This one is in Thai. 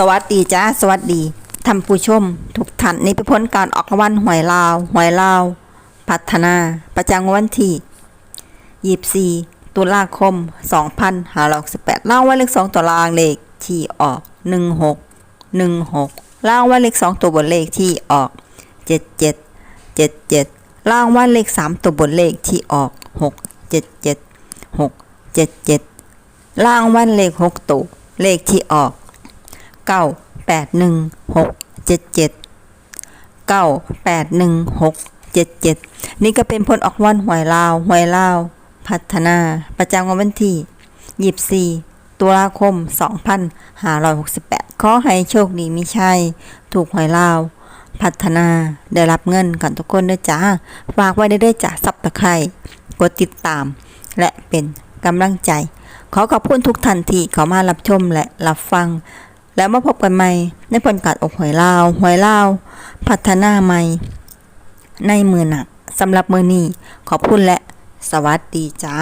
สวัสดีจ้าสวัสดีท่านผู้ชม ทุกท่านนี่เป็นการออกรางวัลหวยลาวหวยลาว พัฒนา ประจำวันที่ 24 ตุลาคม 2568ล่างไว้เลข2ตัวล่างเลขที่ออก 16 16ล่างไว้เลข2ตัวบนเลขที่ออก 77 77ล่างไว้เลข 3 ตัวบนเลขที่ออก 6 77 6 77ล่างไว้เลข 6 ตัว เลขที่ออก เก้าแปดหนึ่งหกเจ็ดเจ็ดเก้าแปดหนึ่งหกเจ็ดเจ็ดนี่ก็เป็นผลออกวันหวยลาวหวยลาว พัฒนา ประจำวันที่ยี่สิบสี่ตุลาคมสองพันห้าร้อยหกสิบแปดขอให้โชคดีมิใช่ถูกหวยลาว พัฒนา ได้รับเงินกันทุกคนด้วยจ้า ฝากไว้ได้ด้วยจ้าซับตะไคร่กดติดตาม และเป็นกำลังใจ ขอขอบคุณทุกท่านที่เข้ามารับชมและรับฟัง แล้วมาพบกันใหม่ ในผลการอกหวยลาวหวยลาว พัฒนาใหม่ ในมือหนักสำหรับมือนี้ขอบคุณและ สวัสดีจ้า